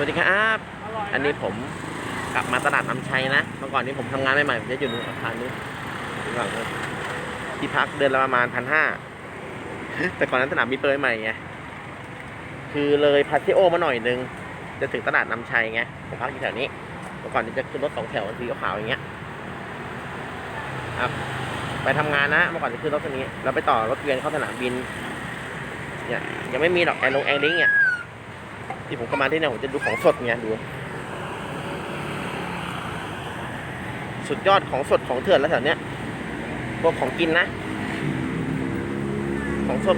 วัสดีครับ อันนี้ผมกลับมาตลาดน้ำชัยนะ เมื่อก่อนนี้ผมทำงานใหม่ๆผมจะอยู่ในอาคารนี้ที่ฝั่งนู้นที่พักเดือนละประมาณพันห้า แต่ก่อนนั้นสนามบินเปิดใหม่ไง คือเลยพาซิโอมาหน่อยนึง จะถึงตลาดน้ำชัยไง ผมพักอยู่แถวนี้ เมื่อก่อนนี้จะขึ้นรถสองแถวสีขาวๆอย่างเงี้ย ครับ ไปทำงานนะ เมื่อก่อนจะขึ้นรถคันนี้แล้วไปต่อรถเวียนเข้าสนามบิน เนี่ย ยังไม่มีดอกแอร์ลงแอร์ลิงก์เนี่ย ที่ผมก็มาที่เนี่ยผมจะดูของสดไงดู สุดยอดของสดของเถื่อนแล้วแถวเนี้ยพวกของกินนะ ของสด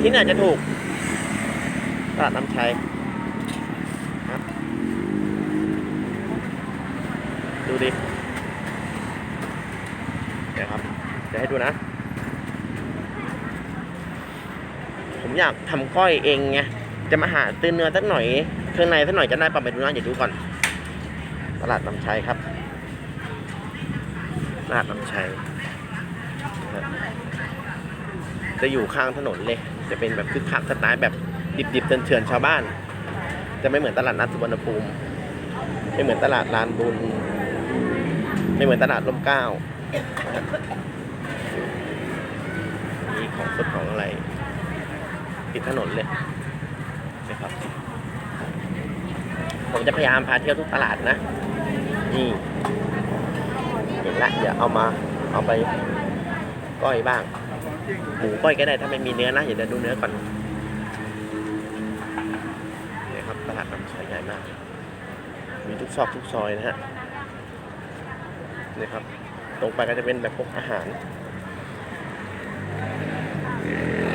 ที่ไหนจะถูกตลาดน้ำชัยดูดิเดี๋ยวครับจะให้ดูนะ ผมอยากทำก้อยเองไง จะมาหาตื้นเนื้อสักหน่อยเครื่องในสักหน่อยจะได้ปรับไปดูนะอย่าดูก่อน ตลาดน้ำชัยครับ ตลาดน้ำชัยจะอยู่ข้างถนนเลย จะเป็นแบบคึกคักสไตล์แบบดิบๆเถื่อนๆชาวบ้าน จะไม่เหมือนตลาดนัดสุวรรณภูมิ ไม่เหมือนตลาดลานบุญ ไม่เหมือนตลาดร่มเก้ามีของสดของอะไรติดถนนเลย นะครับ ผมจะพยายามพาเที่ยวทุกตลาดนะ นี่เห็นละเดี๋ยวเอามาเอาไปก้อยบ้าง หมูก้อยก็ได้ถ้าไม่มีเนื้อนะเดี๋ยวดูเนื้อก่อนนี่ครับตลาดน้ำชายใหญ่มาก มีทุกซอกทุกซอยนะฮะนี่ครับ ตรงไปก็จะเป็นแบบพวกอาหาร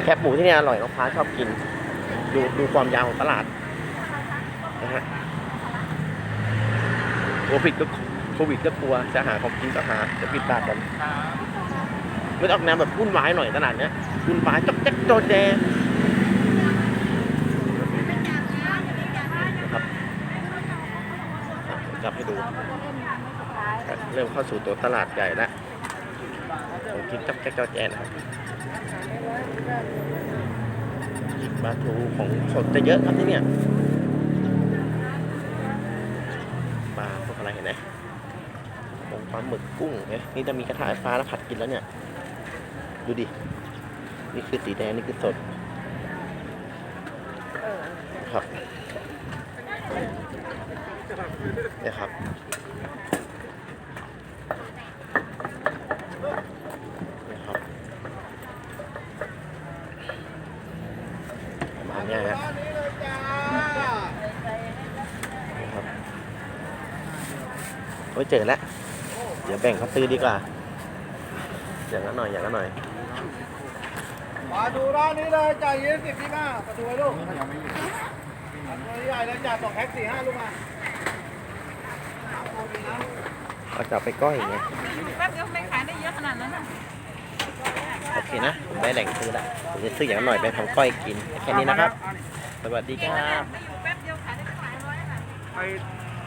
แคบหมูที่นี่อร่อยลูกค้าชอบกิน ดูดูความยาวของตลาดนะฮะโควิดก็โควิดก็กลัวจะหาของกินก็หาจะปิดตากันมันออกแนวแบบวุ่นวายหน่อยตลาดเนี้ยวุ่นวายจอกแจ๊กโจแจนะครับจับให้ดูเริ่มเข้าสู่ตัวตลาดใหญ่แล้วผมกินจับแจ๊กโจแจนะครับ ปลาทูของสดจะเยอะครับที่เนี่ยปลาพวกอะไรเห็นไหมของปลาหมึกกุ้งเนี่ยนี่จะมีกระทะไฟฟ้าแล้วผัดกินแล้วเนี่ย ดูดิ นี่คือสีแดงนี่คือสดครับเนี่ยครับเนี่ยครับ ประมาณเนี้ยนะนะครับ โอ้ยเจอแล้ว เดี๋ยวแบ่งเขาซื้อดีกว่า อย่างละหน่อย อย่างละหน่อย มาดูร้านนี้เลยจ่ายยี่สิบพี่ห้ามาดูไว้ลูกตัวใหญ่เลยจ่ายสองแพ็คสี่ห้าลูกมาเอาจะเอาไปก้อยไงแป๊บเดียวไม่ขายได้เยอะขนาดนั้นน่ะโอเคนะ ผมได้แหล่งซื้อละผมจะซื้ออย่างละหน่อยไปทำก้อยกิน แค่นี้นะครับ สวัสดีครับไม่อยู่แป๊บเดียวขายได้ตั้งหลายร้อยน่ะไป